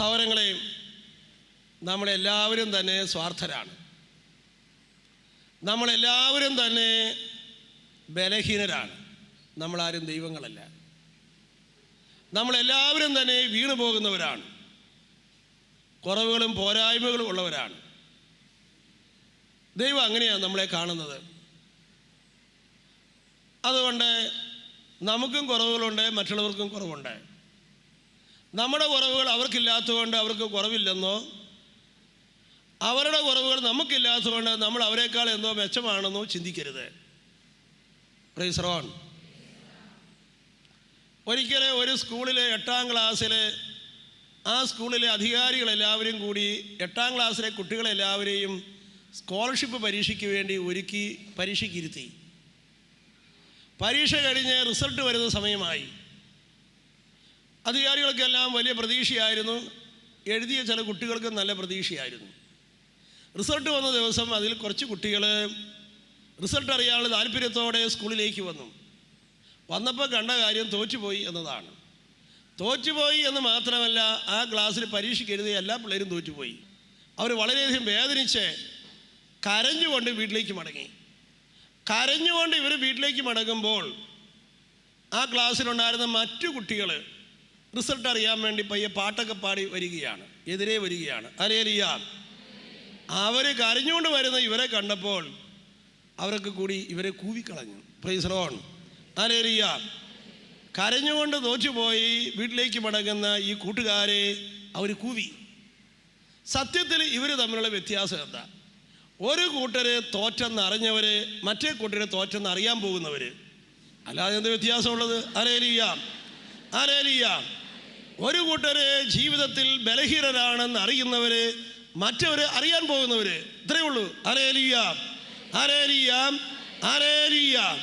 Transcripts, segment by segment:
സഹോദരങ്ങളെ നമ്മളെല്ലാവരും തന്നെ സ്വാർത്ഥരാണ്. നമ്മളെല്ലാവരും തന്നെ ബലഹീനരാണ്. നമ്മളാരും ദൈവങ്ങളല്ല. നമ്മളെല്ലാവരും തന്നെ വീണു പോകുന്നവരാണ്. കുറവുകളും പോരായ്മകളും ഉള്ളവരാണ്. ദൈവം അങ്ങനെയാണ് നമ്മളെ കാണുന്നത്. അതുകൊണ്ട് നമുക്കും കുറവുകളുണ്ട് മറ്റുള്ളവർക്കും കുറവുണ്ട്. നമ്മുടെ കുറവുകൾ അവർക്കില്ലാത്തതുകൊണ്ട് അവർക്ക് കുറവില്ലെന്നോ? അവരുടെ കുറവുകൾ നമുക്കില്ലാത്തതുകൊണ്ട് നമ്മൾ അവരെക്കാൾ എന്തോ മെച്ചമാണെന്നോ ചിന്തിക്കരുത്. റീസറോൺ ഒരിക്കൽ ഒരു സ്കൂളിലെ എട്ടാം ക്ലാസ്സിലെ ആ സ്കൂളിലെ അധികാരികളെല്ലാവരും കൂടി എട്ടാം ക്ലാസ്സിലെ കുട്ടികളെല്ലാവരെയും സ്കോളർഷിപ്പ് പരീക്ഷയ്ക്ക് വേണ്ടി ഒരുക്കി പരീക്ഷയ്ക്കിരുത്തി പരീക്ഷ കഴിഞ്ഞ് റിസൾട്ട് വരുന്ന സമയമായി. അധികാരികൾക്കെല്ലാം വലിയ പ്രതീക്ഷയായിരുന്നു. എഴുതിയ ചില കുട്ടികൾക്ക് നല്ല പ്രതീക്ഷയായിരുന്നു. റിസൾട്ട് വന്ന ദിവസം അതിൽ കുറച്ച് കുട്ടികൾ റിസൾട്ട് അറിയാനുള്ള താല്പര്യത്തോടെ സ്കൂളിലേക്ക് വന്നു. വന്നപ്പോൾ കണ്ട കാര്യം തോറ്റുപോയി എന്നതാണ്. തോറ്റുപോയി എന്ന് മാത്രമല്ല ആ ക്ലാസ്സിൽ പരീക്ഷയ്ക്ക് എഴുതിയ എല്ലാ പിള്ളേരും തോറ്റുപോയി. അവർ വളരെയധികം വേദനിച്ച് കരഞ്ഞുകൊണ്ട് വീട്ടിലേക്ക് മടങ്ങി. കരഞ്ഞുകൊണ്ട് ഇവർ വീട്ടിലേക്ക് മടങ്ങുമ്പോൾ ആ ക്ലാസ്സിലുണ്ടായിരുന്ന മറ്റു കുട്ടികൾ റിസൾട്ട് അറിയാൻ വേണ്ടി പയ്യെ പാട്ടൊക്കെ പാടി വരികയാണ്. എതിരെ വരികയാണ്. അലേലിയ അവർ കരഞ്ഞുകൊണ്ട് വരുന്ന ഇവരെ കണ്ടപ്പോൾ അവരൊക്കെ കൂടി ഇവരെ കൂവിക്കളഞ്ഞു. പ്രൈസറോൺ അലേലിയ കരഞ്ഞുകൊണ്ട് തോറ്റുപോയി വീട്ടിലേക്ക് മടങ്ങുന്ന ഈ കൂട്ടുകാരെ അവർ കൂവി. സത്യത്തിൽ ഇവർ തമ്മിലുള്ള വ്യത്യാസം എന്താ? ഒരു കൂട്ടരെ തോറ്റെന്ന് അറിഞ്ഞവർ മറ്റേ കൂട്ടരെ തോറ്റെന്ന് അറിയാൻ പോകുന്നവർ അല്ലാതെ എന്ത് വ്യത്യാസമുള്ളത്? അരേലിയ അരേലിയ ഒരു കൂട്ടര് ജീവിതത്തിൽ ബലഹീനരാണെന്ന് അറിയുന്നവര് മറ്റവര് അറിയാൻ പോകുന്നവര്. ഇത്രയേ ഉള്ളൂ. അരേലിയാം അരേലിയാം അരേലിയാം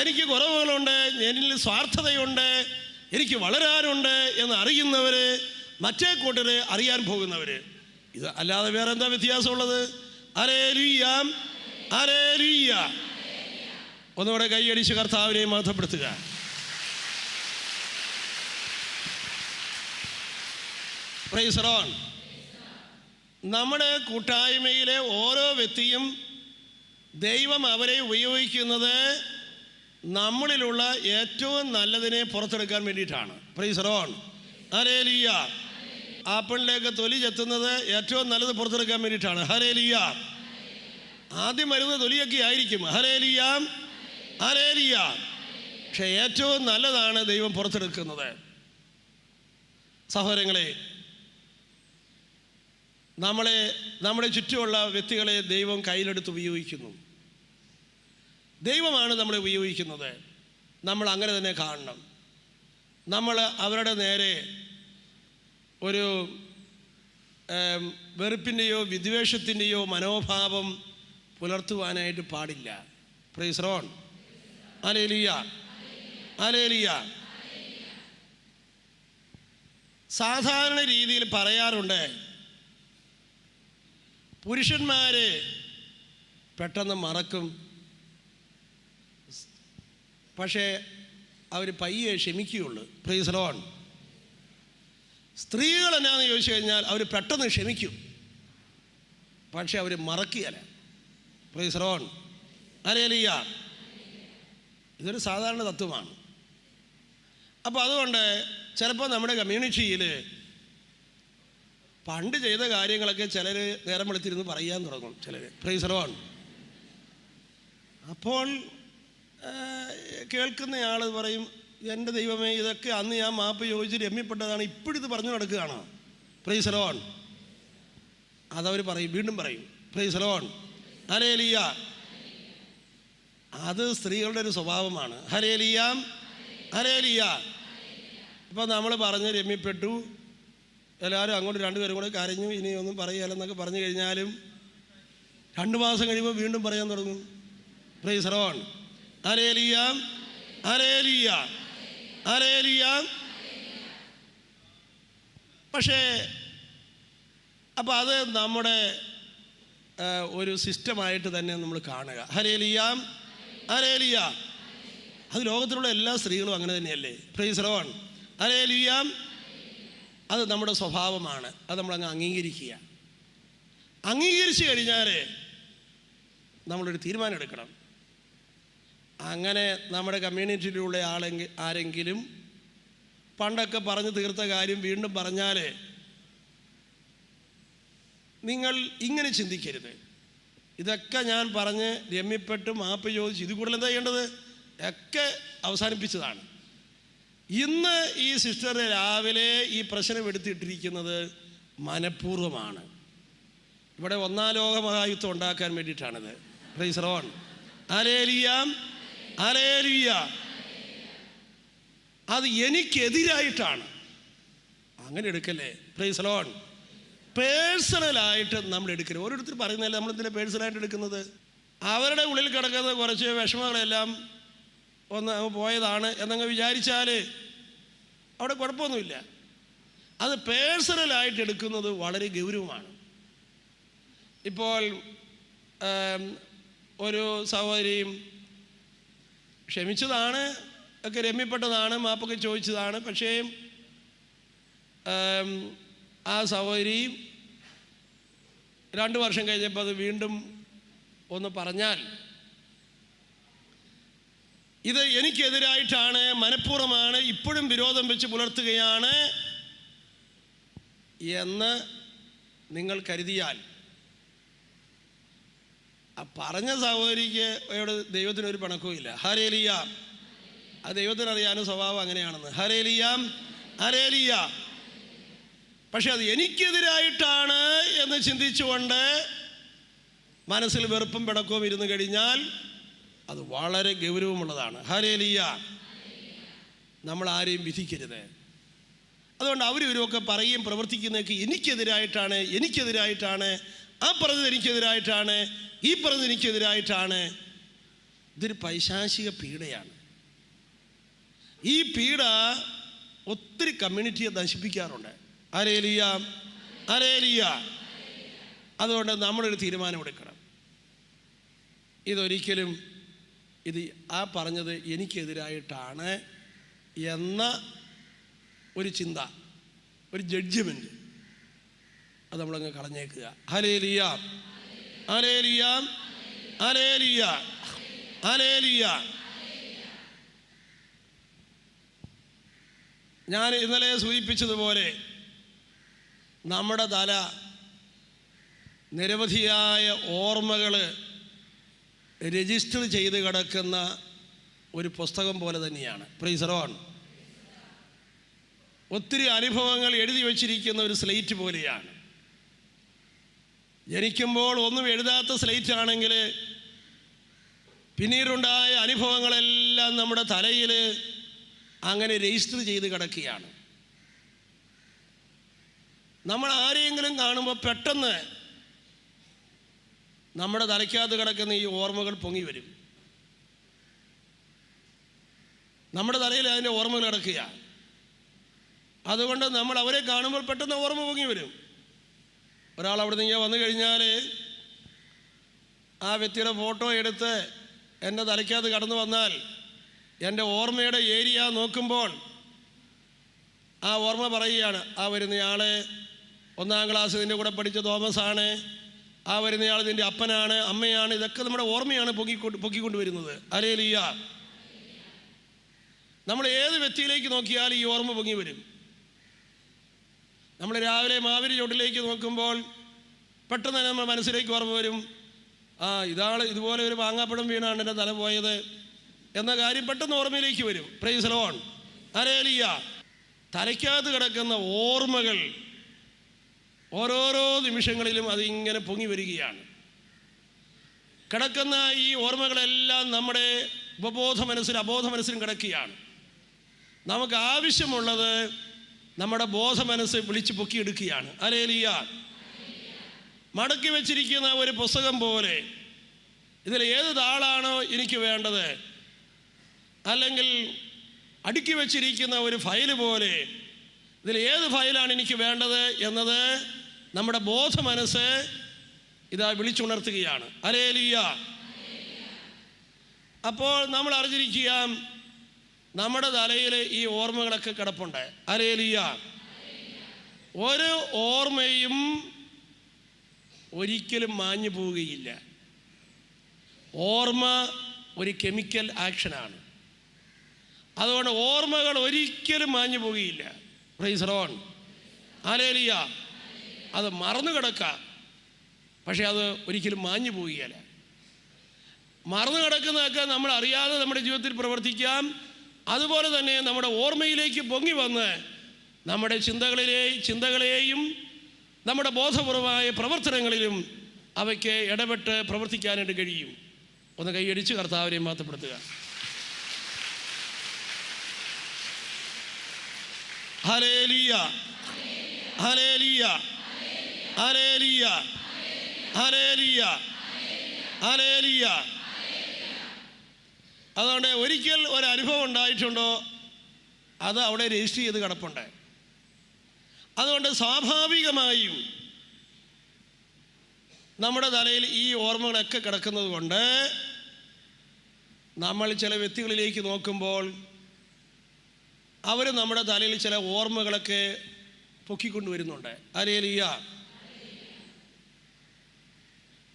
എനിക്ക് കുറവുകളുണ്ട് എന്നിൽ സ്വാർത്ഥതയുണ്ട് എനിക്ക് വളരാനുണ്ട് എന്ന് അറിയുന്നവർ മറ്റേ കൂട്ടര് അറിയാൻ പോകുന്നവർ ഇത് അല്ലാതെ വേറെ എന്താ വ്യത്യാസമുള്ളത്? അരേലിയാം അരേലിയാം ഒന്നുകൂടെ കൈയടിച്ച് കർത്താവിനെ മഹത്വപ്പെടുത്തുക. പ്രൈസ് റോൺ നമ്മുടെ കൂട്ടായ്മയിലെ ഓരോ വ്യക്തിയും ദൈവം അവരെ ഉപയോഗിക്കുന്നത് നമ്മളിലുള്ള ഏറ്റവും നല്ലതിനെ പുറത്തെടുക്കാൻ വേണ്ടിയിട്ടാണ്. പ്രൈസറോൺ ഹരേ ഹരേലിയ ആപ്പിളിലേക്ക് തൊലി ചെത്തുന്നത് ഏറ്റവും നല്ലത് പുറത്തെടുക്കാൻ വേണ്ടിയിട്ടാണ്. ഹരേലിയ ആദ്യം വരുന്ന തൊലിയൊക്കെ ആയിരിക്കും. ഹരേലിയ ഹരേലിയ പക്ഷെ ഏറ്റവും നല്ലതാണ് ദൈവം പുറത്തെടുക്കുന്നത്. സഹോദരങ്ങളെ നമ്മളെ നമ്മുടെ ചുറ്റുമുള്ള വ്യക്തികളെ ദൈവം കയ്യിലെടുത്ത് ഉപയോഗിക്കുന്നു. ദൈവമാണ് നമ്മളെ ഉപയോഗിക്കുന്നത്. നമ്മൾ അങ്ങനെ തന്നെ കാണണം. നമ്മൾ അവരുടെ നേരെ ഒരു വെറുപ്പിന്റെയോ വിദ്വേഷത്തിന്റെയോ മനോഭാവം പുലർത്തുവാനായിട്ട് പാടില്ല. പ്രൈസ് റോൺ അലേലിയ അലേലിയ സാധാരണ രീതിയിൽ പറയാറുണ്ട് പുരുഷന്മാര് പെട്ടെന്ന് മറക്കും. പക്ഷേ അവർ പയ്യെ ക്ഷമിക്കുകയുള്ളൂ. പ്രൈസ് ലോൺ സ്ത്രീകൾ എന്നാന്ന് ചോദിച്ചു കഴിഞ്ഞാൽ അവർ പെട്ടെന്ന് ക്ഷമിക്കും. പക്ഷെ അവർ മറക്കുകയല്ല. പ്രൈസ് ലോൺ അരേലിയ ഇതൊരു സാധാരണ തത്വമാണ്. അപ്പോൾ അതുകൊണ്ട് ചിലപ്പോൾ നമ്മുടെ കമ്മ്യൂണിറ്റിയിൽ പണ്ട് ചെയ്ത കാര്യങ്ങളൊക്കെ ചിലർ നേരം വെളുത്തിരുന്ന് പറയാൻ തുടങ്ങും ചിലർ പ്രൈസറോൺ അപ്പോൾ കേൾക്കുന്ന കേൾക്കുന്നയാൾ പറയും എന്റെ ദൈവമേ ഇതൊക്കെ അന്ന് ഞാൻ മാപ്പ് ചോദിച്ച് രമ്യപ്പെട്ടതാണ്. ഇപ്പോഴിത് പറഞ്ഞു നടക്കുകയാണോ. പ്രൈസറോൺ അതവർ പറയും വീണ്ടും പറയും പ്രൈസറോൺ ഹരേലിയ അത് സ്ത്രീകളുടെ ഒരു സ്വഭാവമാണ്. ഹരേലിയാം ഹരേലിയ ഇപ്പം നമ്മൾ പറഞ്ഞ് രമ്യപ്പെട്ടു. എല്ലാവരും അങ്ങോട്ട് രണ്ടുപേരും കൂടെ കരഞ്ഞു ഇനി ഒന്നും പറയുകയല്ലെന്നൊക്കെ പറഞ്ഞു കഴിഞ്ഞാലും രണ്ട് മാസം കഴിയുമ്പോൾ വീണ്ടും പറയാൻ തുടങ്ങും. പ്രൈസറോൺ അരേലിയാം അരേലിയ അരേലിയാം പക്ഷേ അപ്പോൾ അത് നമ്മുടെ ഒരു സിസ്റ്റമായിട്ട് തന്നെ നമ്മൾ കാണുക. ഹരേലിയാം ഹരേലിയ അത് ലോകത്തിലുള്ള എല്ലാ സ്ത്രീകളും അങ്ങനെ തന്നെയല്ലേ? പ്രൈസ് റോൺ ഹരേലിയാം അത് നമ്മുടെ സ്വഭാവമാണ്. അത് നമ്മളങ്ങ് അംഗീകരിക്കുക. അംഗീകരിച്ചു കഴിഞ്ഞാൽ നമ്മളൊരു തീരുമാനം എടുക്കണം അങ്ങനെ നമ്മുടെ കമ്മ്യൂണിറ്റിയിലുള്ള ആളെങ്കിൽ ആരെങ്കിലും പണ്ടൊക്കെ പറഞ്ഞു തീർത്ത കാര്യം വീണ്ടും പറഞ്ഞാൽ നിങ്ങൾ ഇങ്ങനെ ചിന്തിക്കരുത്. ഇതൊക്കെ ഞാൻ പറഞ്ഞ് രമ്യപ്പെട്ട് മാപ്പ് ചോദിച്ച് ഇത് കൂടുതൽ എന്താ ചെയ്യേണ്ടത്? ഒക്കെ അവസാനിപ്പിച്ചതാണ്. ഇന്ന് ഈ സിസ്റ്റർ രാവിലെ ഈ പ്രശ്നം എടുത്തിട്ടിരിക്കുന്നത് മനഃപൂർവമാണ്. ഇവിടെ ഒന്നാം ലോക മഹായുദ്ധം ഉണ്ടാക്കാൻ വേണ്ടിയിട്ടാണിത്. റോൺ അലേലിയാം അലേലിയ അത് എനിക്കെതിരായിട്ടാണ്. അങ്ങനെ എടുക്കല്ലേ? പ്രൈസ് ലോൺ പേഴ്സണലായിട്ട് നമ്മൾ എടുക്കരുത്. ഓരോരുത്തർ നമ്മൾ എന്തിനാ പേഴ്സണലായിട്ട് എടുക്കുന്നത്? അവരുടെ ഉള്ളിൽ കിടക്കുന്ന കുറച്ച് വിഷമങ്ങളെല്ലാം ഒന്ന് പോയതാണ് എന്നങ്ങ് വിചാരിച്ചാൽ അവിടെ കുഴപ്പമൊന്നുമില്ല. അത് പേഴ്സണലായിട്ട് എടുക്കുന്നത് വളരെ ഗൗരവമാണ്. ഇപ്പോൾ ഒരു സഹോദരിയും ക്ഷമിച്ചതാണ് ഒക്കെ രമ്യപ്പെട്ടതാണ് മാപ്പൊക്കെ ചോദിച്ചതാണ് പക്ഷേ ആ സഹോദരി രണ്ട് വർഷം കഴിഞ്ഞപ്പോൾ അത് വീണ്ടും ഒന്ന് പറഞ്ഞാൽ ഇത് എനിക്കെതിരായിട്ടാണ് മനഃപൂർവമാണ് ഇപ്പോഴും വിരോധം വെച്ച് പുലർത്തുകയാണ് എന്ന് നിങ്ങൾ കരുതിയാൽ. ആ പറഞ്ഞ സഹോദരിക്ക് അവിടെ ദൈവത്തിനൊരു പണക്കുമില്ല ഹരേലിയ ആ ദൈവത്തിനറിയാനും സ്വഭാവം അങ്ങനെയാണെന്ന്. ഹരേലിയാം ഹരേലിയ പക്ഷെ അത് എനിക്കെതിരായിട്ടാണ് എന്ന് ചിന്തിച്ചുകൊണ്ട് മനസ്സിൽ വെറുപ്പും പിണക്കവും ഇരുന്ന് കഴിഞ്ഞാൽ അത് വളരെ ഗൗരവമുള്ളതാണ്. ഹരേലിയ നമ്മൾ ആരെയും വിധിക്കരുത്. അതുകൊണ്ട് അവരിവരുമൊക്കെ പറയും പ്രവർത്തിക്കുന്നതൊക്കെ എനിക്കെതിരായിട്ടാണ് എനിക്കെതിരായിട്ടാണ് ആ പറഞ്ഞത് എനിക്കെതിരായിട്ടാണ് ഈ പറഞ്ഞത് എനിക്കെതിരായിട്ടാണ്. ഇതൊരു പൈശാചിക പീഡയാണ്. ഈ പീഡ ഒത്തിരി കമ്മ്യൂണിറ്റിയെ നശിപ്പിക്കാറുണ്ട്. അരേലിയ അരേലിയ അതുകൊണ്ട് നമ്മളൊരു തീരുമാനമെടുക്കണം. ഇതൊരിക്കലും ഇത് ആ പറഞ്ഞത് എനിക്കെതിരായിട്ടാണ് എന്ന ഒരു ചിന്ത ഒരു ജഡ്ജ്മെന്റ് അത് നമ്മളങ്ങ് കളഞ്ഞേക്കുക. ഹലേലിയ ഹലേലിയ ഹലേലിയ ഹലേലിയ ഞാൻ ഇന്നലെ സൂചിപ്പിച്ചതുപോലെ നമ്മുടെ തല നിരവധിയായ ഓർമ്മകൾ രജിസ്റ്റർ ചെയ്ത് കിടക്കുന്ന ഒരു പുസ്തകം പോലെ തന്നെയാണ്. പ്രീസറോൺ ഒത്തിരി അനുഭവങ്ങൾ എഴുതി വച്ചിരിക്കുന്ന ഒരു സ്ലേറ്റ് പോലെയാണ്. ജനിക്കുമ്പോൾ ഒന്നും എഴുതാത്ത സ്ലേറ്റ് ആണെങ്കിൽ പിന്നീടുണ്ടായ അനുഭവങ്ങളെല്ലാം നമ്മുടെ തലയിൽ അങ്ങനെ രജിസ്റ്റർ ചെയ്ത് കിടക്കുകയാണ്. നമ്മൾ ആരെയെങ്കിലും കാണുമ്പോൾ പെട്ടെന്ന് നമ്മുടെ തലയ്ക്കകത്ത് കിടക്കുന്ന ഈ ഓർമ്മകൾ പൊങ്ങി വരും. നമ്മുടെ തലയിൽ അതിന്റെ ഓർമ്മകൾ കിടക്കുക. അതുകൊണ്ട് നമ്മൾ അവരെ കാണുമ്പോൾ പെട്ടെന്ന് ഓർമ്മ പൊങ്ങി വരും. ഒരാൾ അവിടെ നിന്ന് വന്നു കഴിഞ്ഞാൽ ആ വ്യക്തിയുടെ ഫോട്ടോ എടുത്ത് എന്റെ തലയ്ക്കകത്ത് കടന്നു വന്നാൽ എന്റെ ഓർമ്മയുടെ ഏരിയ നോക്കുമ്പോൾ ആ ഓർമ്മ പറയുകയാണ് ആ വരുന്നയാളെ ഒന്നാം ക്ലാസ് ഇതിന്റെ കൂടെ പഠിച്ച തോമസ് ആണ് ആ വരുന്നയാൾ ഇതിന്റെ അപ്പനാണ് അമ്മയാണ് ഇതൊക്കെ നമ്മുടെ ഓർമ്മയാണ് പൊക്കിക്കൊണ്ട് പൊക്കിക്കൊണ്ടുവരുന്നത് അരേലിയ നമ്മൾ ഏത് വ്യക്തിയിലേക്ക് നോക്കിയാൽ ഈ ഓർമ്മ പൊങ്ങി വരും. നമ്മൾ രാവിലെ മാവിരി ചോട്ടിലേക്ക് നോക്കുമ്പോൾ പെട്ടെന്ന് തന്നെ നമ്മുടെ മനസ്സിലേക്ക് ഓർമ്മ വരും. ആ ഇതാൾ ഇതുപോലെ ഒരു മാങ്ങാപ്പഴം വീണാണ് എന്റെ തല പോയത് എന്ന കാര്യം പെട്ടെന്ന് ഓർമ്മയിലേക്ക് വരും. പ്രൈസ് ലോൺ അരേലിയ തലയ്ക്കകത്ത് കിടക്കുന്ന ഓർമ്മകൾ ഓരോരോ നിമിഷങ്ങളിലും അതിങ്ങനെ പൊങ്ങി വരികയാണ്. കിടക്കുന്ന ഈ ഓർമ്മകളെല്ലാം നമ്മുടെ ഉപബോധ മനസ്സിലും അബോധ മനസ്സിലും കിടക്കുകയാണ്. നമുക്ക് ആവശ്യമുള്ളത് നമ്മുടെ ബോധ മനസ്സ് വിളിച്ച് പൊക്കിയെടുക്കുകയാണ്. അലേലിയ മടക്കി വെച്ചിരിക്കുന്ന ഒരു പുസ്തകം പോലെ. ഇതിൽ ഏത് താളാണോ എനിക്ക് വേണ്ടത്? അല്ലെങ്കിൽ അടുക്കി വെച്ചിരിക്കുന്ന ഒരു ഫയൽ പോലെ. ഇതിൽ ഏത് ഫയലാണ് എനിക്ക് വേണ്ടത് എന്നത് നമ്മുടെ ബോധ മനസ്സ് ഇതാ വിളിച്ചുണർത്തുകയാണ്. അരേലിയ അപ്പോൾ നമ്മൾ അറിഞ്ഞിരിക്കുക നമ്മുടെ തലയിൽ ഈ ഓർമ്മകളൊക്കെ കിടപ്പുണ്ട്. അരേലിയ ഒരു ഓർമ്മയും ഒരിക്കലും മാഞ്ഞു പോവുകയില്ല. ഓർമ്മ ഒരു കെമിക്കൽ ആക്ഷനാണ്. അതുകൊണ്ട് ഓർമ്മകൾ ഒരിക്കലും മാഞ്ഞു പോവുകയില്ല. Praise Lord. അത് മറന്നു കിടക്കാം. പക്ഷേ അത് ഒരിക്കലും മാഞ്ഞു പോവുകയല്ല. മറന്നു കിടക്കുന്നതൊക്കെ നമ്മൾ അറിയാതെ നമ്മുടെ ജീവിതത്തിൽ പ്രവർത്തിക്കാം. അതുപോലെ തന്നെ നമ്മുടെ ഓർമ്മയിലേക്ക് പൊങ്ങി വന്ന് നമ്മുടെ ചിന്തകളിലെ ചിന്തകളെയും നമ്മുടെ ബോധപൂർവമായ പ്രവർത്തനങ്ങളിലും അവയ്ക്ക് ഇടപെട്ട് പ്രവർത്തിക്കാനായിട്ട് കഴിയും. ഒന്ന് കൈയടിച്ച് കർത്താവിനെ മാറ്റപ്പെടുത്തുക hallelujah hallelujah hallelujah hallelujah hallelujah അതുകൊണ്ട് ഒരിക്കൽ ഒരു അനുഭവം ഉണ്ടായിട്ടുണ്ടോ? അത് അവിടെ രജിസ്റ്റർ ചെയ്ത് കിടപ്പുണ്ട്. അതുകൊണ്ട് സ്വാഭാവികമായും നമ്മുടെ തലയിൽ ഈ ഓർമ്മകളൊക്കെ കിടക്കുന്നത് കൊണ്ട് നമ്മൾ ചില വ്യക്തികളിലേക്ക് നോക്കുമ്പോൾ അവർ നമ്മുടെ തലയിൽ ചില ഓർമ്മകളൊക്കെ പൊക്കിക്കൊണ്ടുവരുന്നുണ്ട്. അരേലിയ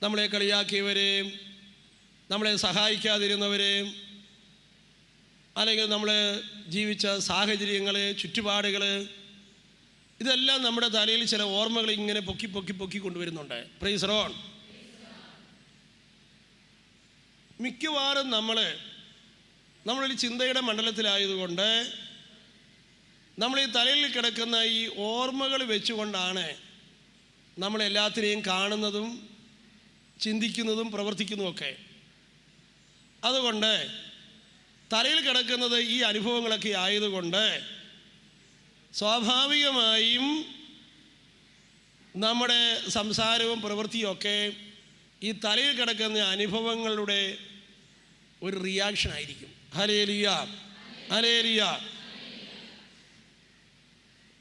നമ്മളെ കളിയാക്കിയവരെയും നമ്മളെ സഹായിക്കാതിരുന്നവരെയും അല്ലെങ്കിൽ നമ്മൾ ജീവിച്ച സാഹചര്യങ്ങൾ ചുറ്റുപാടുകൾ ഇതെല്ലാം നമ്മുടെ തലയിൽ ചില ഓർമ്മകൾ ഇങ്ങനെ പൊക്കി പൊക്കി പൊക്കി കൊണ്ടുവരുന്നുണ്ട്. പ്രൈസ് റോൺ മിക്കവാറും നമ്മൾ നമ്മളൊരു ചിന്തയുടെ മണ്ഡലത്തിലായതുകൊണ്ട് നമ്മൾ ഈ തലയിൽ കിടക്കുന്ന ഈ ഓർമ്മകൾ വെച്ചുകൊണ്ടാണ് നമ്മളെല്ലാത്തിനെയും കാണുന്നതും ചിന്തിക്കുന്നതും പ്രവർത്തിക്കുന്നതുമൊക്കെ അതുകൊണ്ട് തലയിൽ കിടക്കുന്നത് ഈ അനുഭവങ്ങളൊക്കെ ആയതുകൊണ്ട് സ്വാഭാവികമായും നമ്മുടെ സംസാരവും പ്രവൃത്തിയും ഒക്കെ ഈ തലയിൽ കിടക്കുന്ന അനുഭവങ്ങളുടെ ഒരു റിയാക്ഷൻ ആയിരിക്കും. ഹലേലിയ ഹലേലിയ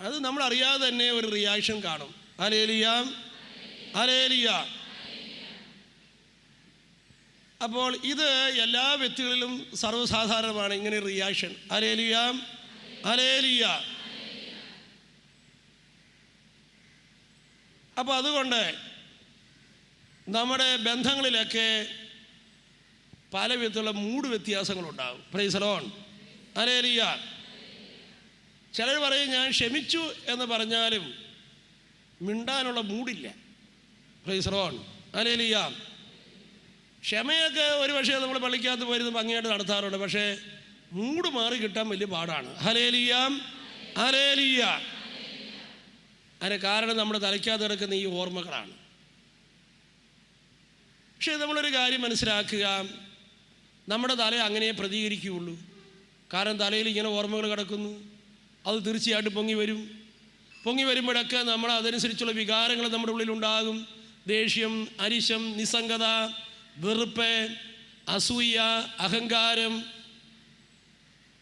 അത് നമ്മൾ അറിയാതെ തന്നെ ഒരു റിയാക്ഷൻ കാണും. ഹലേലിയ ഹലേലിയ അപ്പോൾ ഇത് എല്ലാ വ്യക്തികളിലും സർവസാധാരണമാണ്. ഇങ്ങനെ റിയാക്ഷൻ അലേലിയ അലേലിയ അപ്പോൾ അതുകൊണ്ട് നമ്മുടെ ബന്ധങ്ങളിലൊക്കെ പല വിധത്തിലുള്ള മൂഡ് വ്യത്യാസങ്ങളുണ്ടാകും. പ്രൈസലോൺ അലേലിയ ചിലർ പറയും ഞാൻ ക്ഷമിച്ചു എന്ന് പറഞ്ഞാലും മിണ്ടാനുള്ള മൂടില്ല പ്രൈസലോൺ അലേലിയ ക്ഷമയൊക്കെ ഒരു പക്ഷേ നമ്മൾ പള്ളിക്കകത്ത് പോയിരുന്ന് ഭംഗിയായിട്ട് നടത്താറുണ്ട്. പക്ഷേ മൂട് മാറി കിട്ടാൻ വലിയ പാടാണ്. ഹലേലിയാം ഹലേലിയ അതിന് കാരണം നമ്മുടെ തലയ്ക്കകത്ത് കിടക്കുന്ന ഈ ഓർമ്മകളാണ്. പക്ഷേ നമ്മളൊരു കാര്യം മനസ്സിലാക്കുക. നമ്മുടെ തല അങ്ങനെ പ്രതികരിക്കുകയുള്ളൂ. കാരണം തലയിൽ ഇങ്ങനെ ഓർമ്മകൾ കിടക്കുന്നു. അത് തീർച്ചയായിട്ടും പൊങ്ങി വരും. പൊങ്ങി വരുമ്പോഴൊക്കെ നമ്മൾ അതനുസരിച്ചുള്ള വികാരങ്ങൾ നമ്മുടെ ഉള്ളിലുണ്ടാകും. ദേഷ്യം അരിശം നിസ്സംഗത വെറുപ്പ് അസൂയ അഹങ്കാരം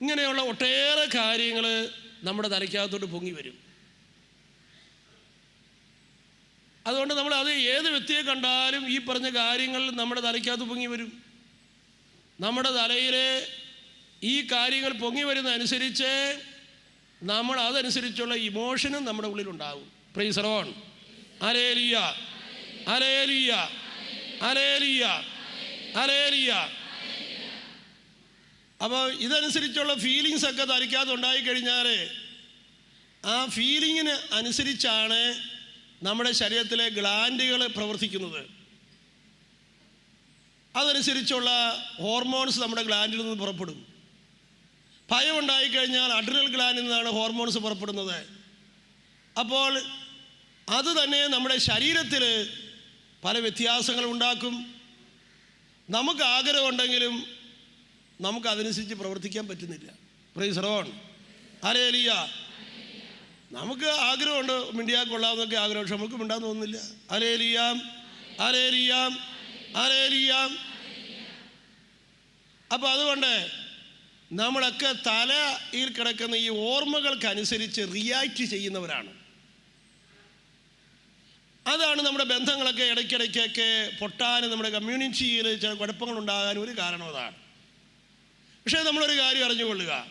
ഇങ്ങനെയുള്ള ഒട്ടേറെ കാര്യങ്ങൾ നമ്മുടെ തലയ്ക്കകത്തോട്ട് പൊങ്ങി വരും. അതുകൊണ്ട് നമ്മൾ അത് ഏത് വ്യക്തിയെ കണ്ടാലും ഈ പറഞ്ഞ കാര്യങ്ങൾ നമ്മുടെ തലയ്ക്കകത്ത് പൊങ്ങി വരും. നമ്മുടെ തലയിലെ ഈ കാര്യങ്ങൾ പൊങ്ങി വരുന്നതനുസരിച്ച് നമ്മൾ അതനുസരിച്ചുള്ള ഇമോഷനും നമ്മുടെ ഉള്ളിലുണ്ടാകും പ്രൈസറോൺ അരേലിയ അലേലിയ അലേലിയ അപ്പോൾ ഇതനുസരിച്ചുള്ള ഫീലിങ്സ് ഒക്കെ തനിക്കകത്ത് ഉണ്ടായിക്കഴിഞ്ഞാൽ ആ ഫീലിങ്ങിന് അനുസരിച്ചാണ് നമ്മുടെ ശരീരത്തിലെ ഗ്ലാൻഡുകൾ പ്രവർത്തിക്കുന്നത്. അതനുസരിച്ചുള്ള ഹോർമോൺസ് നമ്മുടെ ഗ്ലാൻഡിൽ നിന്ന് പുറപ്പെടും. ഭയം ഉണ്ടായിക്കഴിഞ്ഞാൽ അഡ്രിനൽ ഗ്ലാൻഡിൽ നിന്നാണ് ഹോർമോൺസ് പുറപ്പെടുന്നത്. അപ്പോൾ അത് തന്നെ നമ്മുടെ ശരീരത്തിൽ പല വ്യത്യാസങ്ങൾ ഉണ്ടാക്കും. നമുക്ക് ആഗ്രഹമുണ്ടെങ്കിലും നമുക്ക് അതനുസരിച്ച് പ്രവർത്തിക്കാൻ പറ്റുന്നില്ല. പ്രൈസ് റോൺ അരേലിയ നമുക്ക് ആഗ്രഹമുണ്ട് മിണ്ടിയാൽ കൊള്ളാമെന്നൊക്കെ ആഗ്രഹം പക്ഷെ നമുക്ക് മിണ്ടാൻ തോന്നുന്നില്ല. അലേലിയാം അലേലിയാം അലേലിയാം അപ്പോൾ അതുകൊണ്ട് നമ്മളൊക്കെ തലയിൽ കിടക്കുന്ന ഈ ഓർമ്മകൾക്കനുസരിച്ച് റിയാക്ട് ചെയ്യുന്നവരാണ്. അതാണ് നമ്മുടെ ബന്ധങ്ങളൊക്കെ ഇടയ്ക്കിടയ്ക്കൊക്കെ പൊട്ടാനും നമ്മുടെ കമ്മ്യൂണിറ്റിയിൽ ചില കുഴപ്പങ്ങളുണ്ടാകാനും ഒരു കാരണം അതാണ്. പക്ഷേ നമ്മളൊരു കാര്യം അറിഞ്ഞുകൊള്ളുക.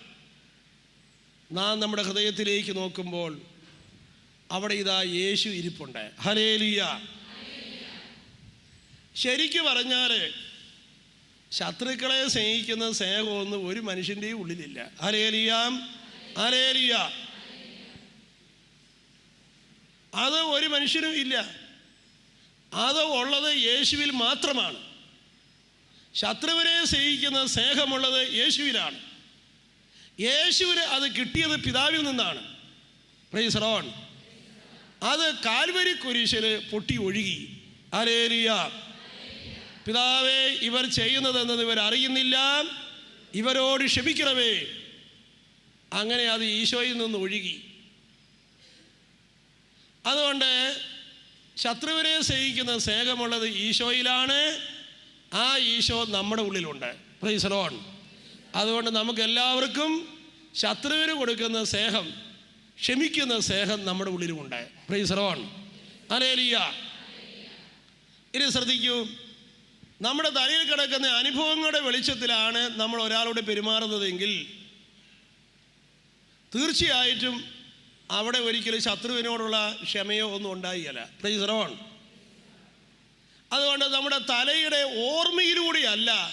നാം നമ്മുടെ ഹൃദയത്തിലേക്ക് നോക്കുമ്പോൾ അവിടെ ഇതാ യേശു ഇരിപ്പുണ്ട്. ഹലേലിയ ശരിക്കു പറഞ്ഞാൽ ശത്രുക്കളെ സ്നേഹിക്കുന്ന സ്നേഹമൊന്നും ഒരു മനുഷ്യന്റെയും ഉള്ളിലില്ല. ഹലേലിയാം ഹലേലിയ അത് ഒരു മനുഷ്യനും ഇല്ല. അത് ഉള്ളത് യേശുവിൽ മാത്രമാണ്. ശത്രുവിനെ സ്നേഹിക്കുന്ന സ്നേഹമുള്ളത് യേശുവിലാണ്. യേശുവിന് അത് കിട്ടിയത് പിതാവിൽ നിന്നാണ്. പ്രൈസ് റോൺ അത് കാൽവരി കുരിശിൽ പൊട്ടി ഒഴുകി. അരേലിയ പിതാവേ ഇവർ ചെയ്യുന്നതെന്നത് ഇവർ അറിയുന്നില്ല. ഇവരോട് ക്ഷമിക്കണമേ. അങ്ങനെ അത് ഈശോയിൽ നിന്ന് ഒഴുകി. അതുകൊണ്ട് ശത്രുവിനെ സ്നേഹിക്കുന്ന സ്നേഹമുള്ളത് ഈശോയിലാണ്. ആ ഈശോ നമ്മുടെ ഉള്ളിലുണ്ട്. പ്രൈസലോൺ അതുകൊണ്ട് നമുക്ക് എല്ലാവർക്കും ശത്രുവിന് കൊടുക്കുന്ന സ്നേഹം ക്ഷമിക്കുന്ന സ്നേഹം നമ്മുടെ ഉള്ളിലുമുണ്ട്. പ്രൈസലോൺ അലേലിയ ഇനി ശ്രദ്ധിക്കൂ. നമ്മുടെ തലയിൽ കിടക്കുന്ന അനുഭവങ്ങളുടെ വെളിച്ചത്തിലാണ് നമ്മൾ ഒരാളോട് പെരുമാറുന്നതെങ്കിൽ തീർച്ചയായിട്ടും അവിടെ ഒരിക്കലും ശത്രുവിനോടുള്ള ക്ഷമയോ ഒന്നും ഉണ്ടായില്ല. പ്രൈസറോൺ അതുകൊണ്ട് നമ്മുടെ തലയുടെ ഓർമ്മയിലൂടെയല്ല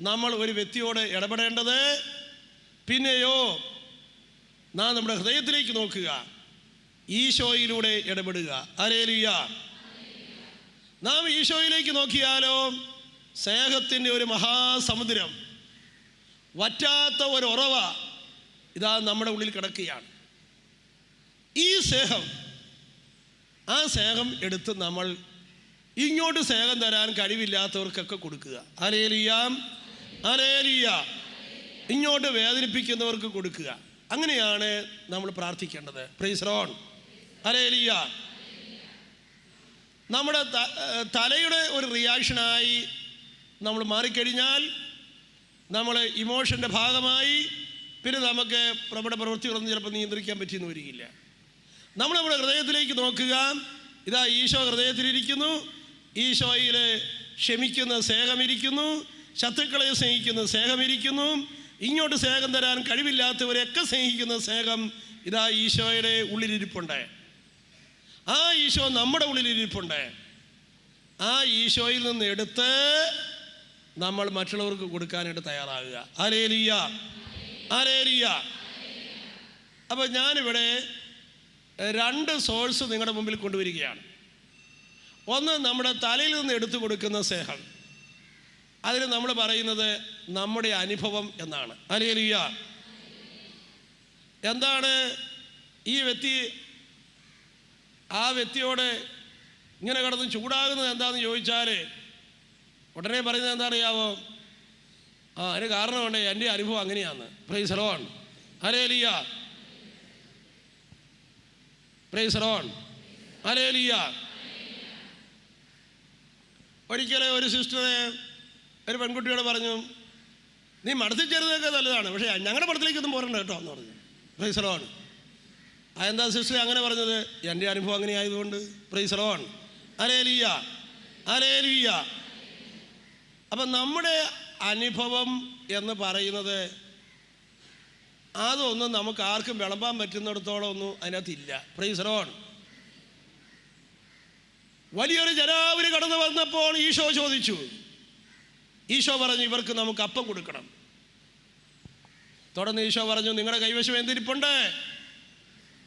നമ്മൾ ഒരു വ്യക്തിയോട് ഇടപെടേണ്ടത്. പിന്നെയോ നാം നമ്മുടെ ഹൃദയത്തിലേക്ക് നോക്കുക. ഈശോയിലൂടെ ഇടപെടുക. അരേലിയ നാം ഈശോയിലേക്ക് നോക്കിയാലോ സ്നേഹത്തിന്റെ ഒരു മഹാസമുദ്രം വറ്റാത്ത ഒരു ഉറവ ഇതാ നമ്മുടെ ഉള്ളിൽ കിടക്കുകയാണ്. ഈ സ്നേഹം ആ സ്നേഹം എടുത്ത് നമ്മൾ ഇങ്ങോട്ട് സ്നേഹം തരാൻ കഴിവില്ലാത്തവർക്കൊക്കെ കൊടുക്കുക. അലേലിയാം അലേലിയ ഇങ്ങോട്ട് വേദനിപ്പിക്കുന്നവർക്ക് കൊടുക്കുക. അങ്ങനെയാണ് നമ്മൾ പ്രാർത്ഥിക്കേണ്ടത്. പ്രീസ് റോൺ അലേലിയ നമ്മുടെ തലയുടെ ഒരു റിയാക്ഷനായി നമ്മൾ മാറിക്കഴിഞ്ഞാൽ നമ്മൾ ഇമോഷന്റെ ഭാഗമായി പിന്നെ നമുക്ക് നമ്മുടെ പ്രവൃത്തികളൊന്നും ചിലപ്പോൾ നിയന്ത്രിക്കാൻ പറ്റിയെന്ന് വരികയില്ല. നമ്മൾ നമ്മുടെ ഹൃദയത്തിലേക്ക് നോക്കുക. ഇതാ ഈശോ ഹൃദയത്തിലിരിക്കുന്നു. ഈശോയിൽ ക്ഷമിക്കുന്ന സ്നേഹമിരിക്കുന്നു. ശത്രുക്കളെ സ്നേഹിക്കുന്ന സ്നേഹമിരിക്കുന്നു. ഇങ്ങോട്ട് സ്നേഹം തരാൻ കഴിവില്ലാത്തവരെയൊക്കെ സ്നേഹിക്കുന്ന സ്നേഹം ഇതാ ഈശോയുടെ ഉള്ളിലിരിപ്പുണ്ട്. ആ ഈശോ നമ്മുടെ ഉള്ളിലിരിപ്പുണ്ട്. ആ ഈശോയിൽ നിന്ന് എടുത്ത് നമ്മൾ മറ്റുള്ളവർക്ക് കൊടുക്കാനായിട്ട് തയ്യാറാകുക. അരേലിയ അരേലിയ അപ്പോൾ ഞാനിവിടെ രണ്ട് സോഴ്സ് നിങ്ങളുടെ മുമ്പിൽ കൊണ്ടുവരികയാണ്. ഒന്ന് നമ്മുടെ തലയിൽ നിന്ന് എടുത്തു കൊടുക്കുന്ന സ്നേഹം. അതിന് നമ്മൾ പറയുന്നത് നമ്മുടെ അനുഭവം എന്നാണ്. അലേലിയ എന്താണ് ഈ വ്യക്തി ആ വ്യക്തിയോട് ഇങ്ങനെ കിടന്ന് ചൂടാകുന്നത് എന്താണെന്ന് ചോദിച്ചാൽ ഉടനെ പറയുന്നത് എന്താ ആ അതിന് കാരണമുണ്ട് എന്റെ അനുഭവം അങ്ങനെയാണ്. Praise Lord hallelujah praise Lord hallelujah ഒരിക്കലെ ഒരു സിസ്റ്ററെ ഒരു പെൺകുട്ടിയോട് പറഞ്ഞു നീ മടത്തിൽ ചേരുന്നതൊക്കെ നല്ലതാണ് പക്ഷേ ഞങ്ങളുടെ മടത്തിലേക്കൊന്നും പോരണ്ട കേട്ടോ എന്ന് പറഞ്ഞു. പ്രൈസ് റോൺ അതെന്താ സിസ്റ്റർ അങ്ങനെ പറഞ്ഞത്? എന്റെ അനുഭവം അങ്ങനെ ആയതുകൊണ്ട് പ്രൈസ് റോൺ അലേലിയ അലേലിയ അപ്പം നമ്മുടെ അനുഭവം എന്ന് പറയുന്നത് അതൊന്നും നമുക്ക് ആർക്കും വിളമ്പാൻ പറ്റുന്നിടത്തോളം ഒന്നും അതിനകത്തില്ല. പ്രൈസറോൺ വലിയൊരു ജനാവിന് കടന്നു വന്നപ്പോൾ ഈശോ ചോദിച്ചു. ഈശോ പറഞ്ഞു ഇവർക്ക് നമുക്ക് അപ്പം കൊടുക്കണം. തുടർന്ന് ഈശോ പറഞ്ഞു നിങ്ങളുടെ കൈവശം എന്തിരിപ്പുണ്ട്?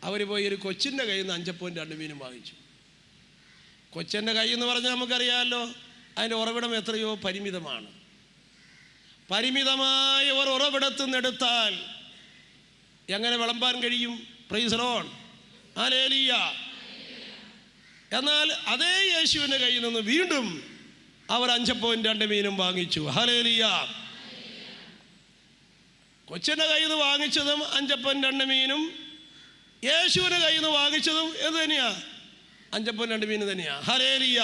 അവർ പോയി ഒരു കൊച്ചിന്റെ കയ്യിൽ നിന്ന് അഞ്ചപ്പവും രണ്ട് മീനും വാങ്ങിച്ചു. കൊച്ചന്റെ കൈ എന്ന് പറഞ്ഞാൽ നമുക്കറിയാമല്ലോ അതിന്റെ ഉറവിടം എത്രയോ പരിമിതമാണ്. പരിമിതമായ ഒരു ഉറവിടത്തു നിന്നെടുത്താൽ എങ്ങനെ വിളമ്പാൻ കഴിയും? പ്രൈസറോൺ ആലേലിയ എന്നാൽ അതേ യേശുവിന്റെ കയ്യിൽ നിന്ന് വീണ്ടും അവർ അഞ്ചപ്പവും രണ്ട് മീനും വാങ്ങിച്ചു. ഹലേലിയ കൊച്ചിന്റെ കയ്യിൽ നിന്ന് വാങ്ങിച്ചതും അഞ്ചപ്പൻ രണ്ട് മീനും യേശുവിന്റെ കയ്യിൽ നിന്ന് വാങ്ങിച്ചതും എന്ത് തന്നെയാ? അഞ്ചപ്പൻ രണ്ട് മീൻ തന്നെയാ. ഹലേലിയ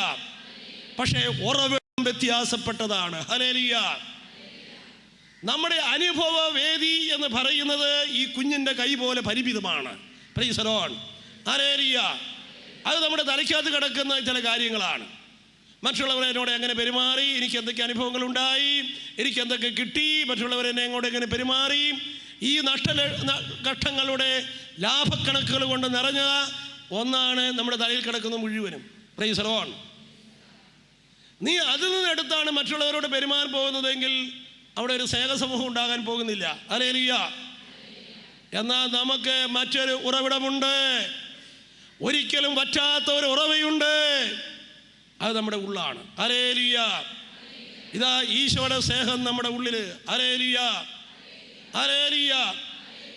പക്ഷേ ഉറവിടം വ്യത്യാസപ്പെട്ടതാണ്. ഹലേലിയ നമ്മുടെ അനുഭവ വേദി എന്ന് പറയുന്നത് ഈ കുഞ്ഞിന്റെ കൈ പോലെ പരിമിതമാണ്. പ്രീസലോൺ ആരേരിയ അത് നമ്മുടെ തലയ്ക്കകത്ത് കിടക്കുന്ന ചില കാര്യങ്ങളാണ്. മറ്റുള്ളവർ എന്നോട് എങ്ങനെ പെരുമാറി? എനിക്ക് എന്തൊക്കെ അനുഭവങ്ങൾ ഉണ്ടായി? എനിക്ക് എന്തൊക്കെ കിട്ടി? മറ്റുള്ളവർ എന്നെ എങ്ങോട്ട് എങ്ങനെ പെരുമാറി? ഈ നഷ്ട ഘട്ടങ്ങളുടെ ലാഭക്കണക്കുകൾ കൊണ്ട് നിറഞ്ഞ ഒന്നാണ് നമ്മുടെ തലയിൽ കിടക്കുന്ന മുഴുവനും. പ്രീസറോൺ നീ അതിൽ നിന്ന് എടുത്താണ് മറ്റുള്ളവരോട് പെരുമാറി പോകുന്നതെങ്കിൽ അവിടെ ഒരു സ്നേഹസമൂഹം ഉണ്ടാകാൻ പോകുന്നില്ല. അലേലിയ എന്നാൽ നമുക്ക് മറ്റൊരു ഉറവിടമുണ്ട്. ഒരിക്കലും പറ്റാത്ത ഒരു ഉറവയുണ്ട്. അത് നമ്മുടെ ഉള്ളാണ്. അലേലിയ ഇതാ ഈശോയുടെ സ്നേഹം നമ്മുടെ ഉള്ളിൽ അലേലിയ അലേലിയ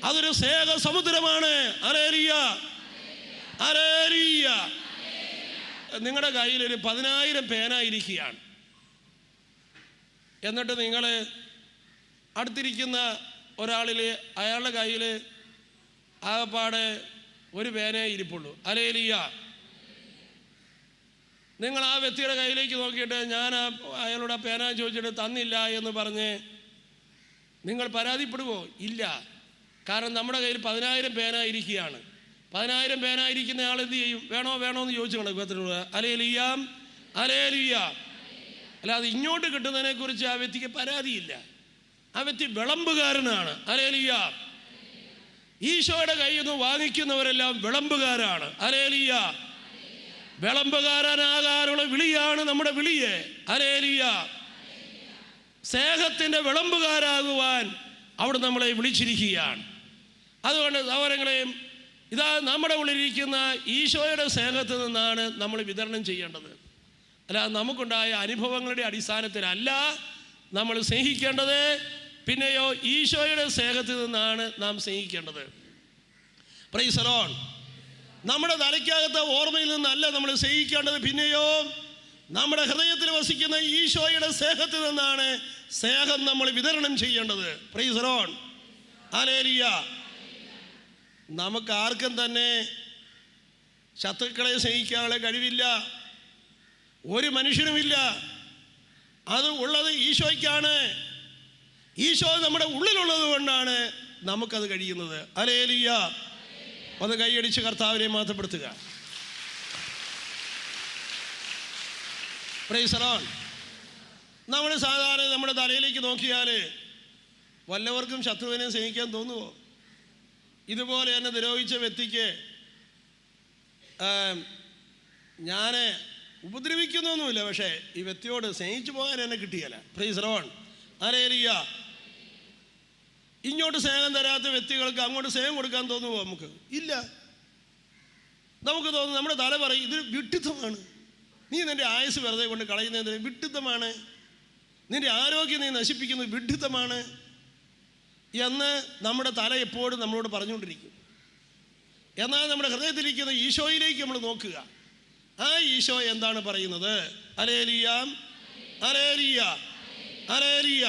അതൊരു സ്നേഹ സമുദ്രമാണ്. അലേലിയ അലേലിയ നിങ്ങളുടെ കയ്യിൽ ഒരു പതിനായിരം പേന ഇരിക്കുകയാണ് എന്നിട്ട് നിങ്ങൾ അടുത്തിരിക്കുന്ന ഒരാളിൽ അയാളുടെ കയ്യിൽ ആകപ്പാടെ ഒരു പേനേ ഇരിപ്പുള്ളൂ. അലേലിയ. നിങ്ങൾ ആ വ്യക്തിയുടെ കയ്യിലേക്ക് നോക്കിയിട്ട് ഞാൻ ആ അയാളോട് പേന ചോദിച്ചിട്ട് തന്നില്ല എന്ന് പറഞ്ഞ് നിങ്ങൾ പരാതിപ്പെടുവോ? ഇല്ല. കാരണം നമ്മുടെ കയ്യിൽ പതിനായിരം പേന ഇരിക്കുകയാണ്. പതിനായിരം പേന ഇരിക്കുന്ന ആൾ എന്ത് ചെയ്യും? വേണോ വേണോ എന്ന് ചോദിച്ചു കണക്കത്തിനോട് അലേലിയാം. അലേലിയ. അല്ലാതെ ഇങ്ങോട്ട് കിട്ടുന്നതിനെ കുറിച്ച് ആ വ്യക്തിക്ക് പരാതിയില്ല. വ്യക്തി വിളമ്പുകാരനാണ്. അലേലിയ ഈശോയുടെ കയ്യിൽ നിന്ന് വാങ്ങിക്കുന്നവരെല്ലാം വിളമ്പുകാരാണ്. അലേലിയ വിളമ്പുകാരനാകാനുള്ള വിളിയാണ് നമ്മുടെ വിളിയെ. അലേലിയ സ്നേഹത്തിന്റെ വിളമ്പുകാരാകുവാൻ അവിടെ നമ്മളെ വിളിച്ചിരിക്കുകയാണ്. അതുകൊണ്ട് സഹോദരങ്ങളെയും ഇതാ നമ്മുടെ ഉള്ളിലിരിക്കുന്ന ഈശോയുടെ സ്നേഹത്തിൽ നിന്നാണ് നമ്മൾ വിതരണം ചെയ്യേണ്ടത്. അല്ലാതെ നമുക്കുണ്ടായ അനുഭവങ്ങളുടെ അടിസ്ഥാനത്തിലല്ല നമ്മൾ സ്നേഹിക്കേണ്ടത്. പിന്നെയോ ഈശോയുടെ സ്നേഹത്തിൽ നിന്നാണ് നാം സ്നേഹിക്കേണ്ടത്. പ്രൈസലോൺ നമ്മുടെ തലയ്ക്കകത്തെ ഓർമ്മയിൽ നിന്നല്ല നമ്മൾ സ്നേഹിക്കേണ്ടത്. പിന്നെയോ നമ്മുടെ ഹൃദയത്തിൽ വസിക്കുന്ന ഈശോയുടെ സ്നേഹത്തിൽ നിന്നാണ് സ്നേഹം നമ്മൾ വിതരണം ചെയ്യേണ്ടത്. പ്രൈസലോൺ ആലേലിയ നമുക്ക് ആർക്കും തന്നെ ശത്രുക്കളെ സ്നേഹിക്കാനുള്ള കഴിവില്ല. ഒരു മനുഷ്യനുമില്ല. അത് ഉള്ളത് ഈശോയ്ക്കാണ്. ഈശോ നമ്മുടെ ഉള്ളിലുള്ളത് കൊണ്ടാണ് നമുക്കത് കഴിയുന്നത്. അലേലിയ അത് കൈയടിച്ച് കർത്താവിനെ മാറ്റപ്പെടുത്തുക നമ്മൾ സാധാരണ നമ്മുടെ തലയിലേക്ക് നോക്കിയാൽ വല്ലവർക്കും ശത്രുവിനെ സ്നേഹിക്കാൻ തോന്നുമോ ഇതുപോലെ എന്നെ ദ്രോഹിച്ച വ്യക്തിക്ക് ഞാൻ ഉപദ്രവിക്കുന്നൊന്നുമില്ല പക്ഷേ ഈ വ്യക്തിയോട് സ്നേഹിച്ചു പോകാൻ എന്നെ കിട്ടിയല്ല. പ്രൈസറോൺ ആരേരിയ ഇങ്ങോട്ട് സ്നേഹം തരാത്ത വ്യക്തികൾക്ക് അങ്ങോട്ട് സ്നേഹം കൊടുക്കാൻ തോന്നുമോ നമുക്ക്? ഇല്ല. നമുക്ക് തോന്നും നമ്മുടെ തല പറയും ഇത് വിട്ടിത്തമാണ് നീ നിന്റെ ആയുസ് വെറുതെ കൊണ്ട് കളയുന്നതിന് വിട്ടിത്തമാണ് നിന്റെ ആരോഗ്യം നീ നശിപ്പിക്കുന്നത് വിഡിത്തമാണ് എന്ന് നമ്മുടെ തല എപ്പോഴും നമ്മളോട് പറഞ്ഞുകൊണ്ടിരിക്കും. എന്നാൽ നമ്മുടെ ഹൃദയത്തിലിരിക്കുന്ന ഈശോയിലേക്ക് നമ്മൾ നോക്കുക. ആ ഈശോ എന്താണ് പറയുന്നത്? അലേലിയാം അലേലിയ അലേലിയ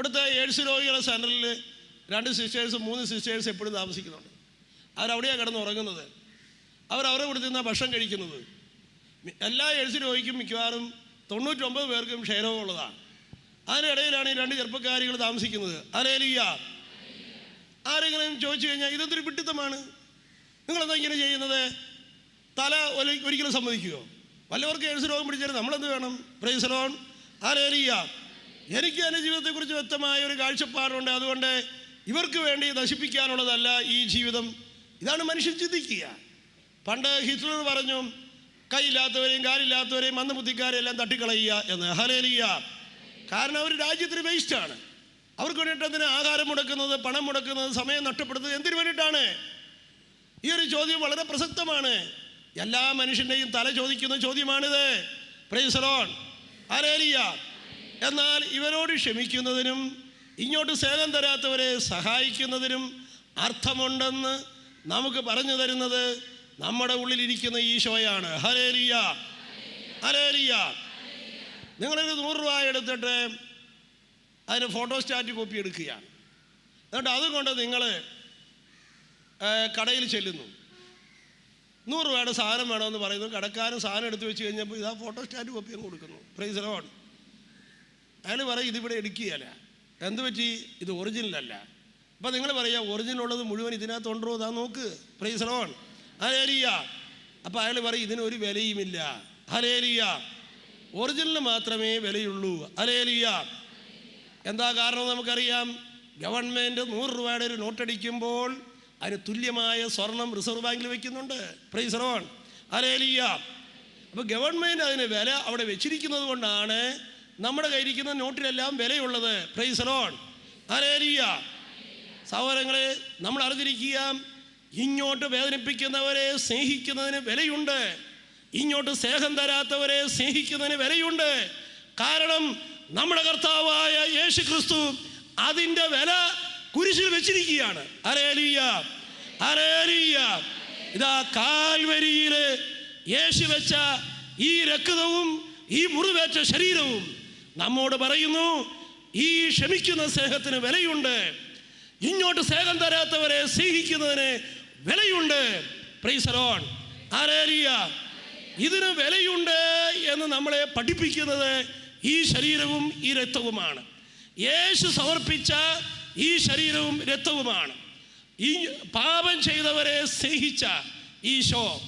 ഇവിടുത്തെ എയ്ഡ്സ് രോഗികളുടെ സെന്ററിൽ രണ്ട് സിസ്റ്റേഴ്സും മൂന്ന് സിസ്റ്റേഴ്സ് എപ്പോഴും താമസിക്കുന്നുണ്ട്. അവരവിടെയാണ് കിടന്ന് ഉറങ്ങുന്നത് അവർ അവരെ കൂടെ നിന്ന് ഭക്ഷണം കഴിക്കുന്നത്? എല്ലാ എയ്ഡ്സ് രോഗിക്കും മിക്കവാറും തൊണ്ണൂറ്റൊമ്പത് പേർക്കും ക്ഷയരോഗമുള്ളതാണ്. അതിനിടയിലാണ് ഈ രണ്ട് ചെറുപ്പക്കാരികൾ താമസിക്കുന്നത്. അരേലിയ ആരെങ്കിലും ചോദിച്ചു കഴിഞ്ഞാൽ ഇതെന്തൊരു പിട്ടിത്തമാണ് നിങ്ങളെന്താ ഇങ്ങനെ ചെയ്യുന്നത്? തല ഒരിക്കലും സമ്മതിക്കുമോ വല്ലവർക്ക് എഴുസ് രോഗം പിടിച്ചാൽ നമ്മളെന്ത് വേണം? പ്രൈസലോൺ ആരേലിയ എനിക്ക് എന്റെ ജീവിതത്തെക്കുറിച്ച് വ്യക്തമായ ഒരു കാഴ്ചപ്പാടുണ്ട്. അതുകൊണ്ട് ഇവർക്ക് വേണ്ടി നശിപ്പിക്കാനുള്ളതല്ല ഈ ജീവിതം. ഇതാണ് മനുഷ്യൻ ചിന്തിക്കുക. പണ്ട് ഹിറ്റ്ലർ പറഞ്ഞു കൈയില്ലാത്തവരെയും കാലില്ലാത്തവരെയും മന്ദബുദ്ധിക്കാരെയും എല്ലാം തട്ടിക്കളയുക എന്ന്. ഹലേലിയ കാരണം അവർ രാജ്യത്തിന് വേസ്റ്റാണ് അവർക്ക് വേണ്ടിയിട്ട് അതിന് ആഹാരം മുടക്കുന്നത് പണം മുടക്കുന്നത് സമയം നഷ്ടപ്പെടുന്നത്? എന്തിനു വേണ്ടിയിട്ടാണ്? ഈ ഒരു ചോദ്യം വളരെ പ്രസക്തമാണ്. എല്ലാ മനുഷ്യന്റെയും തല ചോദിക്കുന്ന ചോദ്യമാണിത്. പ്രൈസലോൺ ആരേലിയ എന്നാൽ ഇവരോട് ക്ഷമിക്കുന്നതിനും ഇങ്ങോട്ട് സേവനം തരാത്തവരെ സഹായിക്കുന്നതിനും അർത്ഥമുണ്ടെന്ന് നമുക്ക് പറഞ്ഞു തരുന്നത് നമ്മുടെ ഉള്ളിലിരിക്കുന്ന ഈശോയാണ്. ഹലേലിയ ഹലേലിയ നിങ്ങളൊരു നൂറ് രൂപ എടുത്തിട്ട് അതിന് ഫോട്ടോസ്റ്റാറ്റ് കോപ്പി എടുക്കുകയാണ്. എന്നിട്ട് അതുകൊണ്ട് നിങ്ങൾ കടയിൽ ചെല്ലുന്നു. നൂറ് രൂപയുടെ സാധനം വേണമെന്ന് പറയുന്നു. കടക്കാരൻ സാധനം എടുത്തു വെച്ച് കഴിഞ്ഞപ്പോൾ ഇതാ ഫോട്ടോസ്റ്റാറ്റ് കോപ്പി അങ്ങ് കൊടുക്കുന്നു. പ്രൈസ് ലോൺ അയാൾ പറയും ഇതിവിടെ എടുക്കുകയല്ല എന്ത് പറ്റി? ഇത് ഒറിജിനൽ അല്ല. അപ്പം നിങ്ങൾ പറയാ ഒറിജിനൽ ഉള്ളത് മുഴുവൻ ഇതിനകത്തുണ്ടോ ഇതാ നോക്ക് പ്രൈസ് ലോൺ ഹലേലിയ അപ്പോൾ അയാൾ പറയും ഇതിനൊരു വിലയുമില്ല. ഹലേലിയ ഒറിജിനലിന് മാത്രമേ വിലയുള്ളൂ. ഹലേലിയ എന്താ കാരണം നമുക്കറിയാം? ഗവൺമെന്റ് നൂറ് രൂപയുടെ ഒരു നോട്ടടിക്കുമ്പോൾ അതിന് തുല്യമായ സ്വർണം റിസർവ് ബാങ്കിൽ വെക്കുന്നുണ്ട്. പ്രൈസറോൺ അലേലിയ അപ്പോൾ ഗവൺമെന്റ് അതിന് വില അവിടെ വെച്ചിരിക്കുന്നത് കൊണ്ടാണ് നമ്മുടെ കയ്യിരിക്കുന്ന നോട്ടിലെല്ലാം വിലയുള്ളത് പ്രൈസറോൺ അലേരിയ സഹോദരങ്ങളെ നമ്മൾ അറിഞ്ഞിരിക്കുക ഇങ്ങോട്ട് വേദനിപ്പിക്കുന്നവരെ സ്നേഹിക്കുന്നതിന് വിലയുണ്ട്. ഇങ്ങോട്ട് സ്നേഹം തരാത്തവരെ സ്നേഹിക്കുന്നതിന് വിലയുണ്ട്. കാരണം നമ്മുടെ കർത്താവായ യേശു ക്രിസ്തു അതിന്റെ വില കുരിശിൽ വെച്ചിരിക്കുകയാണ്. അരേലിയ അരേലിയ ഇതാ കാൽവരിയിൽ യേശു വെച്ച ഈ രക്തവും ഈ മുറിവേറ്റ ശരീരവും നമ്മോട് പറയുന്നു ഈ ക്ഷമിക്കുന്ന സ്നേഹത്തിന് വിലയുണ്ട്. ഇങ്ങോട്ട് സ്നേഹം തരാത്തവരെ സ്നേഹിക്കുന്നതിന് വിലയുണ്ട്. പ്രൈസറോൺ ആരേലിയ ഇതിന് വിലയുണ്ട് എന്ന് നമ്മളെ പഠിപ്പിക്കുന്നത് ഈ ശരീരവും ഈ രക്തവുമാണ്. യേശു സമർപ്പിച്ച ഈ ശരീരവും രക്തവുമാണ്. ഈ പാപം ചെയ്തവരെ സ്നേഹിച്ച ഈശോ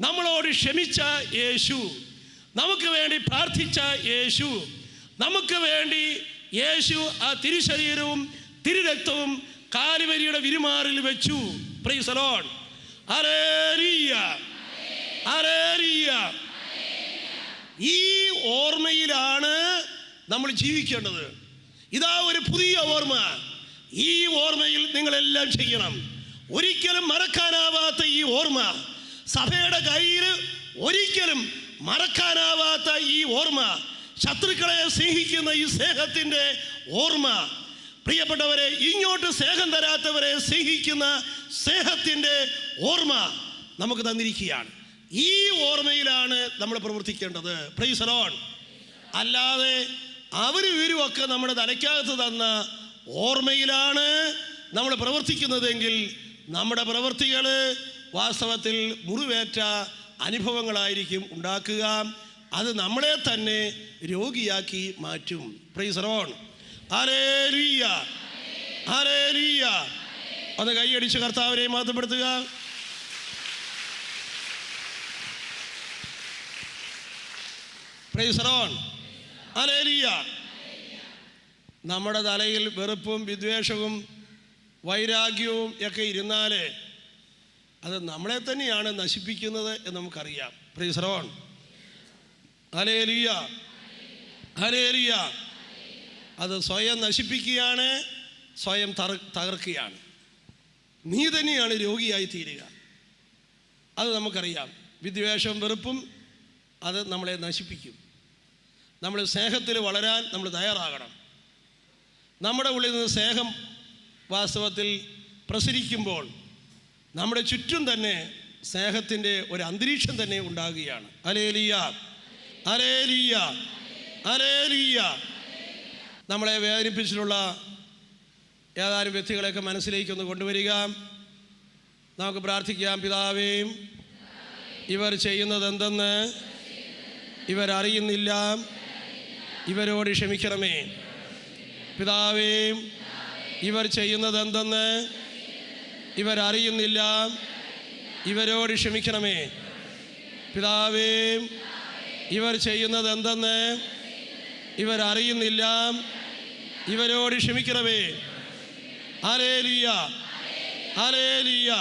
നമ്മളോട് ക്ഷമിച്ച യേശു നമുക്ക് വേണ്ടി പ്രാർത്ഥിച്ച യേശു നമുക്ക് വേണ്ടി യേശു ആ തിരുശരീരവും തിരുരക്തവും കാലുവരിയുടെ വിരുമാറിൽ വെച്ചു. പ്രീസലോൺ ഈ ഓർമ്മയിലാണ് നമ്മൾ ജീവിക്കേണ്ടത്. ഇതാ ഒരു പുതിയ ഓർമ്മ. ഈ ഓർമ്മയിൽ നിങ്ങളെല്ലാം ചെയ്യണം ഒരിക്കലും മറക്കാനാവാത്ത ഈ ഓർമ്മ. സഭയുടെ കയ്യിൽ ഒരിക്കലും മറക്കാനാവാത്ത ഈ ഓർമ്മ. ശത്രുക്കളെ സ്നേഹിക്കുന്ന ഈ സ്നേഹത്തിന്റെ ഓർമ്മ. പ്രിയപ്പെട്ടവരെ ഇങ്ങോട്ട് സ്നേഹം തരാത്തവരെ സ്നേഹിക്കുന്ന സ്നേഹത്തിന്റെ ഓർമ്മ നമുക്ക് തന്നിരിക്കുകയാണ്. ഈ ഓർമ്മയിലാണ് നമ്മൾ പ്രവർത്തിക്കേണ്ടത്. പ്രൈസലോൺ അല്ലാതെ അവർ ഇവരുമൊക്കെ നമ്മുടെ തലയ്ക്കകത്ത് തന്ന ഓർമ്മയിലാണ് നമ്മൾ പ്രവർത്തിക്കുന്നതെങ്കിൽ നമ്മുടെ പ്രവൃത്തികൾ വാസ്തവത്തിൽ മുറിവേറ്റ അനുഭവങ്ങളായിരിക്കും ഉണ്ടാക്കുക. അത് നമ്മളെ തന്നെ രോഗിയാക്കി മാറ്റും. പ്രൈസറോൺ അരേലിയ അരേലിയ ഒന്ന് കൈയടിച്ച് കർത്താവിനെ മാറ്റപ്പെടുത്തുക പ്രൈസറോൺ അലേലിയ നമ്മുടെ തലയിൽ വെറുപ്പും വിദ്വേഷവും വൈരാഗ്യവും ഒക്കെ ഇരുന്നാലേ അത് നമ്മളെ തന്നെയാണ് നശിപ്പിക്കുന്നത് എന്ന് നമുക്കറിയാം. പ്രൈസറോൺ അലേലിയ ഹലേലിയ അത് സ്വയം നശിപ്പിക്കുകയാണ് സ്വയം തകർക്കുകയാണ്. നീ തന്നെയാണ് രോഗിയായി തീരുക. അത് നമുക്കറിയാം. വിദ്വേഷവും വെറുപ്പും അത് നമ്മളെ നശിപ്പിക്കും. നമ്മൾ സ്നേഹത്തിൽ വളരാൻ നമ്മൾ തയ്യാറാകണം. നമ്മുടെ ഉള്ളിൽ നിന്ന് സ്നേഹം വാസ്തവത്തിൽ പ്രസരിക്കുമ്പോൾ നമ്മുടെ ചുറ്റും തന്നെ സ്നേഹത്തിന്റെ ഒരു അന്തരീക്ഷം തന്നെ ഉണ്ടാകുകയാണ്. അലേലിയ അലേലിയ. അലേലിയ. നമ്മളെ വേദനിപ്പിച്ചിട്ടുള്ള ഏതാനും വ്യക്തികളെയൊക്കെ മനസ്സിലേക്കൊന്ന് കൊണ്ടുവരിക. നമുക്ക് പ്രാർത്ഥിക്കാം പിതാവേയും ഇവർ ചെയ്യുന്നത് എന്തെന്ന് ഇവരറിയുന്നില്ല. ഇവരോട് ക്ഷമിക്കണമേ. പിതാവേയും ഇവർ ചെയ്യുന്നത് എന്തെന്ന് ഇവരറിയുന്നില്ല. ഇവരോട് ക്ഷമിക്കണമേ. പിതാവേ ഇവർ ചെയ്യുന്നത് എന്തെന്ന്? ഇവരറിയുന്നില്ല ഇവരോട് ക്ഷമിക്കണമേ. അലേലിയ അലേലിയ